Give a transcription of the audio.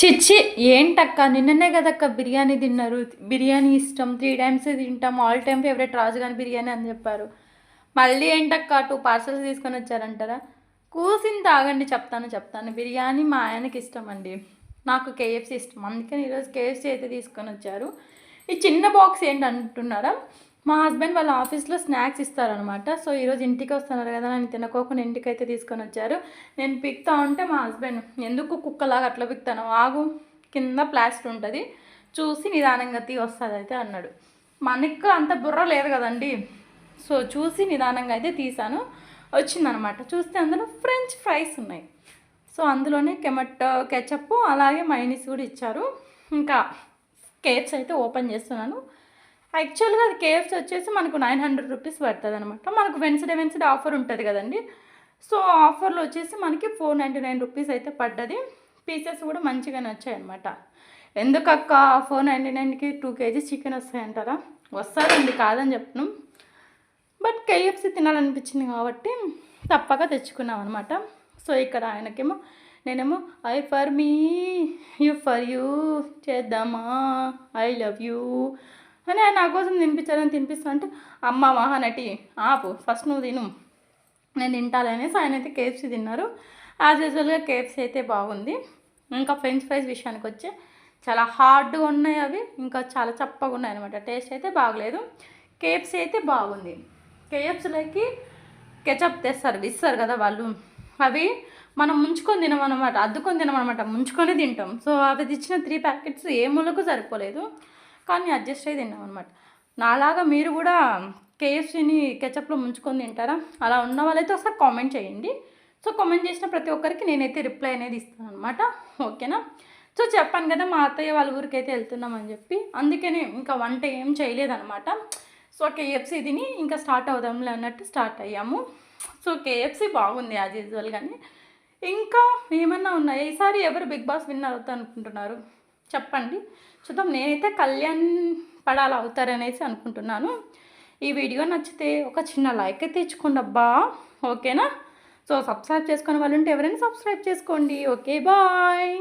చిచ్చి ఏంటక్క? నిన్ననే కదక్క బిర్యానీ తిన్నారు. బిర్యానీ ఇష్టం త్రీ టైమ్స్ తింటాం ఆల్ టైమ్ ఫేవరెట్ రాజుగాని బిర్యానీ అని చెప్పారు. మళ్ళీ ఏంటక్క టూ పార్సల్స్ తీసుకొని వచ్చారంటారా? కూసింది తాగండి చెప్తాను చెప్తాను. బిర్యానీ మా ఆయనకి ఇష్టం అండి నాకు కేఎఫ్సీ ఇష్టం. అందుకని ఈరోజు కేఎఫ్సీ అయితే తీసుకొని వచ్చారు. ఈ చిన్న బాక్స్ ఏంటి అంటున్నారా మా హస్బెండ్ వాళ్ళ ఆఫీస్లో స్నాక్స్ ఇస్తారనమాట సో ఈరోజు ఇంటికి వస్తున్నారు కదా నేను తినకోకుండా ఇంటికి అయితే తీసుకొని వచ్చారు. నేను పిక్తా ఉంటే మా హస్బెండ్ ఎందుకు కుక్కలాగా అట్లా పిక్తాను? ఆగు కింద ప్లాస్టర్ ఉంటుంది. చూసి నిదానంగా తీ వస్తుంది అయితే అన్నాడు మనకు అంత బుర్ర లేదు కదండి. సో చూసి నిదానంగా అయితే తీసాను వచ్చిందనమాట చూస్తే అందులో ఫ్రెంచ్ ఫ్రైస్ ఉన్నాయి. సో అందులోనే కెమట్ కెచప్ అలాగే మైనీస్ కూడా ఇచ్చారు. ఇంకా కేక్స్ అయితే ఓపెన్ చేస్తున్నాను. యాక్చువల్గా అది కేఎఫ్స్ వచ్చేసి మనకు నైన్ హండ్రెడ్ రూపీస్ పడుతుంది అనమాట మనకు వెన్స్డే వెన్స్డే ఆఫర్ ఉంటుంది కదండి. సో ఆఫర్లో వచ్చేసి మనకి ఫోర్ నైంటీ నైన్ రూపీస్ అయితే పడ్డది. పీసెస్ కూడా మంచిగానే వచ్చాయన్నమాట ఎందుకక్క ఫోర్ నైంటీ నైన్కి టూ కేజీస్ చికెన్ వస్తాయంటారా? వస్తారండి కాదని చెప్తున్నాం బట్ కేఎఫ్సి తినాలనిపించింది కాబట్టి తప్పక తెచ్చుకున్నాం అనమాట సో ఇక్కడ ఆయనకేమో నేనేమో I for me you for you చేద్దామా ఐ లవ్ యూ అని ఆయన నా కోసం తినిపించాలని తినిపిస్తా అంటే అమ్మ మహానటి ఆపు ఫస్ట్ నువ్వు తిను. నేను తింటాలనేసి ఆయన అయితే కేఎఫ్సీ తిన్నారు. యాజ్ యూజువల్గా కేఎఫ్సీ అయితే బాగుంది. ఇంకా ఫ్రెంచ్ ఫ్రైస్ విషయానికి వచ్చి చాలా హార్డ్గా ఉన్నాయి అవి ఇంకా చాలా చప్పగా ఉన్నాయి అనమాట టేస్ట్ అయితే బాగలేదు. కేఎఫ్సీ అయితే బాగుంది. కేఎఫ్సీలోకి కెచప్ తెస్తారు ఇస్తారు కదా వాళ్ళు. అవి మనం ముంచుకొని తినమనమాట అద్దుకొని తినమనమాట ముంచుకొని తింటాం. సో అవి తెచ్చిన త్రీ ప్యాకెట్స్ ఏ ములకు సరిపోలేదు. కానీ అడ్జస్ట్ అయ్యి తిన్నాం అనమాట నాలాగా మీరు కూడా కేఎఫ్సీని కెచప్లో ముంచుకొని తింటారా? అలా ఉన్న వాళ్ళైతే ఒకసారి కామెంట్ చేయండి. సో కామెంట్ చేసిన ప్రతి ఒక్కరికి నేనైతే రిప్లై అనేది ఇస్తాను అనమాట ఓకేనా? సో చెప్పాను కదా మా అత్తయ్య వాళ్ళ ఊరికి అయితే వెళ్తున్నామని చెప్పి. అందుకనే ఇంకా వంట ఏం చేయలేదనమాట సో కేఎఫ్సీ తిని ఇంకా స్టార్ట్ అవుదాంలే అన్నట్టు స్టార్ట్ అయ్యాము. సో కేఎఫ్సీ బాగుంది యాజ్ యూజువల్ కానీ ఇంకా ఏమన్నా ఉన్నాయి? ఈసారి ఎవరు బిగ్ బాస్ విన్ అవుతా అనుకుంటున్నారు చెప్పండి. చూద్దాం నేనైతే కళ్యాణ్ పడాలి అవుతారనేసి అనుకుంటున్నాను. ఈ వీడియో నచ్చితే ఒక చిన్న లైక్ అయితే ఇచ్చుకోండి అబ్బా. ఓకేనా? సో సబ్స్క్రైబ్ చేసుకునే వాళ్ళు ఉంటే ఎవరైనా సబ్స్క్రైబ్ చేసుకోండి. Okay bye.